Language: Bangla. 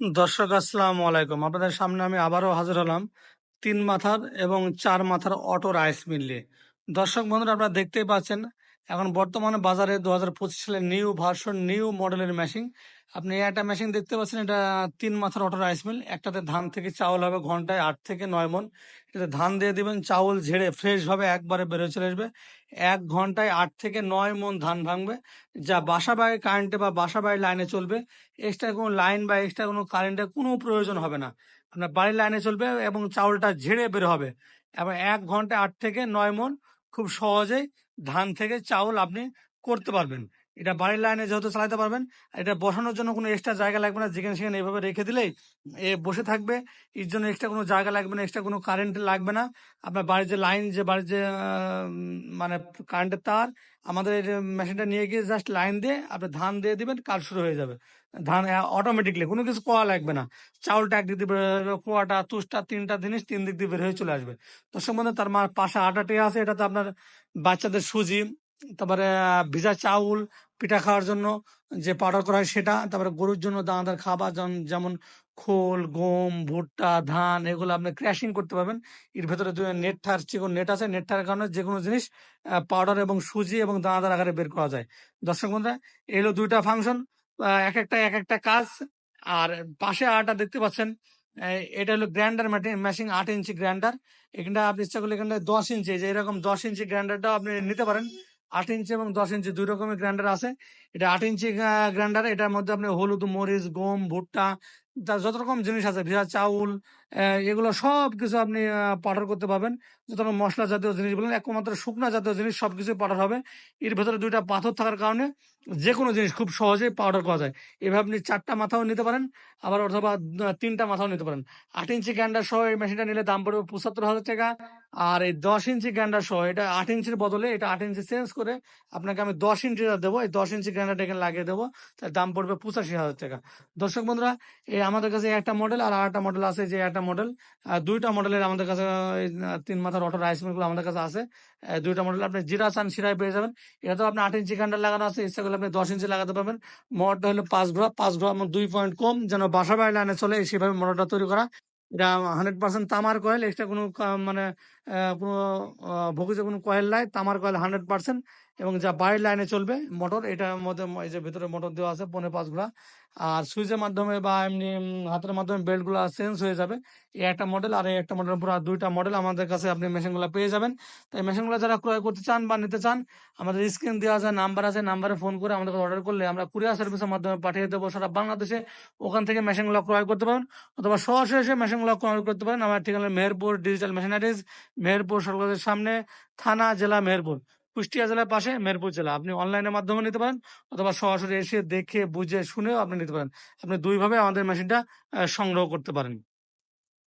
দর্শক, আসসালাম আলাইকুম। আপনাদের সামনে আমি আবারও হাজির হলাম তিন মাথার এবং চার মাথার অটো রাইস মিল নিয়ে। দর্শক, বন্ধুরা, আপনারা দেখতেই পাচ্ছেন এখন বর্তমানে বাজারে দু হাজার পঁচিশ সালের নিউ ভার্সন নিউ মডেলের মেশিন আপনি একটা মেশিন দেখতে পাচ্ছেন, এটা তিন মাথার অটো রাইস মিল একটাতে ধান থেকে চাউল হবে ঘন্টায় আট থেকে নয় মন এটাতে ধান দিয়ে দিবেন, চাউল ঝেড়ে ফ্রেশভাবে একবারে বেরোয় চলে আসবে। এক ঘন্টায় আট থেকে নয় মন ধান ভাঙবে। যা বাসা বাড়ি কারেন্টে বা বাসা বাড়ির লাইনে চলবে এক্সট্রা কোনো লাইন বা এক্সট্রা কোনো কারেন্টের কোনো প্রয়োজন হবে না। আপনার বাড়ির লাইনে চলবে এবং চাউলটা ঝেড়ে বের হবে। এবং এক ঘন্টায় আট থেকে নয় মন খুব সহজেই ধান থেকে চাউল আপনি করতে পারবেন। এটা বাড়ির লাইনে যেহেতু চালাতে পারবেন, এটা বসানোর জন্য কোনো এক্সট্রা জায়গা লাগবে না। যেখানে সেখানে এভাবে রেখে দিলেই এ বসে থাকবে। এর জন্য এক্সট্রা কোনো জায়গা লাগবে না এক্সট্রা কোনো কারেন্ট লাগবে না। আপনার বাড়ির যে লাইন যে বাড়ির যে মানে কারেন্টের তার, আমাদের মেশিনটা নিয়ে গিয়ে জাস্ট লাইন দিয়ে আপনি ধান দিয়ে দিবেন, কাজ শুরু হয়ে যাবে। ধান অটোমেটিকলি কোনো কিছু কোয়া লাগবে না। চাউলটা একদিক দিয়ে বের হয়ে কোয়াটা, তুষটা, তিনটা জিনিস তিন দিক দিয়ে বের হয়ে চলে আসবে। তো সম্বন্ধে তার পাশে আটা টিয়া আছে, এটাতে আপনার বাচ্চাদের সুজি, তারপরে ভিজা চাউল পিঠা খাওয়ার জন্য যে পাউডার করা হয় সেটা, তারপরে গরুর জন্য দানাদার খাবার যেমন- খোল, গম, ভুট্টা, ধান, এগুলো আপনি ক্র্যাশিং করতে পারবেন। এর ভেতরে নেট থার চিকন নেট আছে নেট থাকার কারণে যে কোনো জিনিস পাউডার এবং সুজি এবং দানাদার আকারে বের করা যায়। দর্শক বন্ধুরা, এই হলো দুইটা ফাংশন এক একটা এক একটা কাজ। আর পাশে আটা দেখতে পাচ্ছেন এটা হলো গ্রাইন্ডার মেশিন আট ইঞ্চি গ্রাইন্ডার এখানটা আপনি ইচ্ছা করলে এখানটা দশ ইঞ্চি যে এরকম দশ ইঞ্চি গ্রাইন্ডারটাও আপনি নিতে পারেন। আট ইঞ্চি এবং দশ ইঞ্চি দুই রকমের গ্রাইন্ডার আছে। এটা আট ইঞ্চি গ্রাইন্ডার এটার মধ্যে আপনি হলুদ, মরিচ, গম, ভুট্টা যত রকম জিনিস আছে, ভিজা চাউল এগুলো সব কিছু আপনি পাউডার করতে পারবেন। যত রকম মশলা জাতীয় জিনিস বলেন, একমাত্র শুকনা জাতীয় জিনিস সবকিছু পাউডার হবে। এর ভেতরে দুইটা পাথর থাকার কারণে যে কোনো জিনিস খুব সহজেই পাউডার করা যায়। এভাবে আপনি চারটা মাথাও নিতে পারেন, আবার অথবা তিনটা মাথাও নিতে পারেন। আট ইঞ্চি গ্যান্ডার সহ এই মেশিনটা নিলে দাম পড়বে পঁচাত্তর হাজার টাকা। আর এই দশ ইঞ্চি গ্যান্ডার সহ, এটা আট ইঞ্চির বদলে এটা আট ইঞ্চি চেঞ্জ করে আপনাকে আমি দশ ইঞ্চিটা দেবো। এই দশ ইঞ্চি গ্যান্ডারটা এখানে লাগিয়ে দেবো। তার দাম পড়বে পঁচাশি হাজার টাকা। দর্শক বন্ধুরা, এই আমাদের কাছে একটা মডেল আর আরেকটা মডেল আছে যে একটা মডেল দুইটা মডেলের আমাদের কাছে তিন মাথার অটো রাইস মিলগুলো আমাদের কাছে আছে। দুইটা মডেল আপনি জিরা চান সিরাই পেয়ে যাবেন। এটা তো আপনি আট ইঞ্চি গ্রাইন্ডার লাগানো আছে, ইচ্ছা করলে আপনি দশ ইঞ্চি লাগাতে পারবেন। মোটরটা হলো পাঁচ ঘোড়া পাঁচ ঘোড়া আমার দুই পয়েন্ট কম, যেন বাসা বাড়ি লাইনে চলে সেভাবে মোটরটা তৈরি করা। এটা হান্ড্রেড পার্সেন্ট তামার কয়েল এক্সট্রা কোনো মানে কোনো ভোগিজে কোনো কয়েল নাই, তামার কয়েল হান্ড্রেড পার্সেন্ট এবং যা বাড়ির লাইনে চলবে, মোটর এটার মধ্যে এই যে ভিতরে মোটর দেওয়া আছে, পনেরো পাঁচ ঘোড়া। আর সুইচের মাধ্যমে বা এমনি হাতের মাধ্যমে বেল্টগুলো চেঞ্জ হয়ে যাবে। এই একটা মডেল আর এই একটা মডেল পুরো দুইটা মডেল আমাদের কাছে আপনি মেশিনগুলো পেয়ে যাবেন। তাই মেশিনগুলো যারা ক্রয় করতে চান বা নিতে চান, আমাদের স্ক্রিন দেওয়া আছে নাম্বার আছে নাম্বারে ফোন করে আমাদের অর্ডার করলে আমরা কুরিয়ার সার্ভিসের মাধ্যমে পাঠিয়ে দেবো সারা বাংলাদেশে। ওখান থেকে মেশিনগুলো ক্রয় করতে পারেন অথবা সরাসরি এসে মেশিনগুলো ক্রয় করতে পারেন। আমার ঠিকানা মেহেরপুর ডিজিটাল মেশিনারিজ মেহেরপুর সরকারের সামনে, থানা, জেলা মেহেরপুর। কুষ্টিয়া জেলার পাশে মেরপুর জেলা। আপনি অনলাইনের মাধ্যমে নিতে পারেন অথবা সরাসরি এসে দেখে, বুঝে, শুনেও আপনি নিতে পারেন। আপনি দুইভাবে আমাদের মেশিনটা সংগ্রহ করতে পারেন।